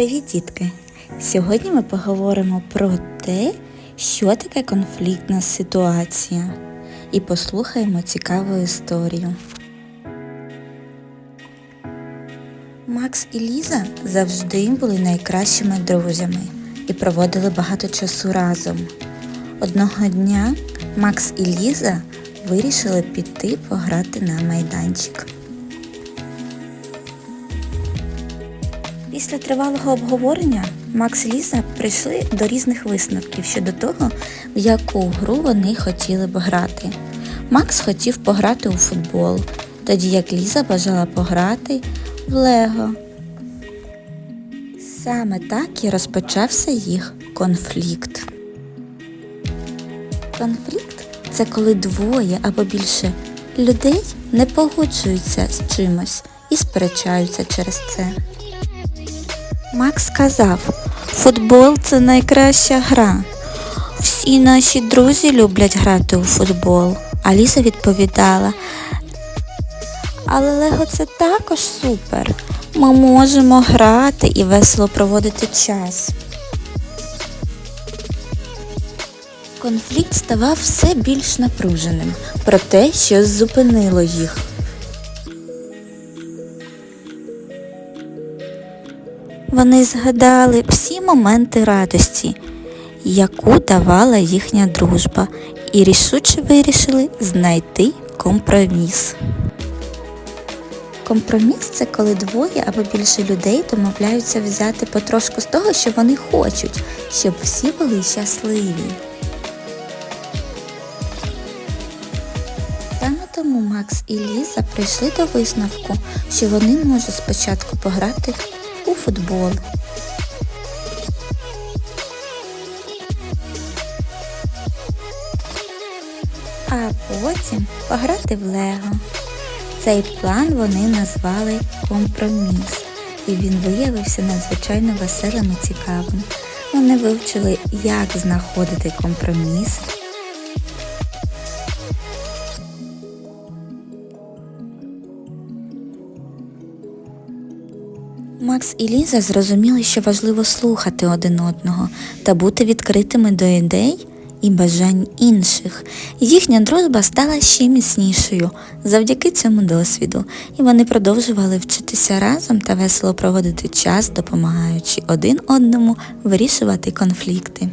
Привіт, дітки! Сьогодні ми поговоримо про те, що таке конфліктна ситуація, і послухаємо цікаву історію. Макс і Ліза завжди були найкращими друзями і проводили багато часу разом. Одного дня Макс і Ліза вирішили піти пограти на майданчик. Після тривалого обговорення Макс і Ліза прийшли до різних висновків щодо того, в яку гру вони хотіли б грати. Макс хотів пограти у футбол, тоді як Ліза бажала пограти в Лего. Саме так і розпочався їх конфлікт. Конфлікт це коли двоє або більше людей не погоджуються з чимось і сперечаються через це. Макс сказав, футбол це найкраща гра. Всі наші друзі люблять грати у футбол. А Ліза відповідала, але Лего це також супер. Ми можемо грати і весело проводити час. Конфлікт ставав все більш напруженим, проте щось зупинило їх. Вони згадали всі моменти радості, яку давала їхня дружба, і рішуче вирішили знайти компроміс. Компроміс це коли двоє або більше людей домовляються взяти потрошку з того, що вони хочуть, щоб всі були щасливі. Саме тому Макс і Ліза прийшли до висновку, що вони можуть спочатку пограти футбол. А потім пограти в Лего. Цей план вони назвали компроміс, і він виявився надзвичайно веселим і цікавим. Вони вивчили, як знаходити компроміс, Макс і Ліза зрозуміли, що важливо слухати один одного та бути відкритими до ідей і бажань інших. Їхня дружба стала ще міцнішою завдяки цьому досвіду, і вони продовжували вчитися разом та весело проводити час, допомагаючи один одному вирішувати конфлікти.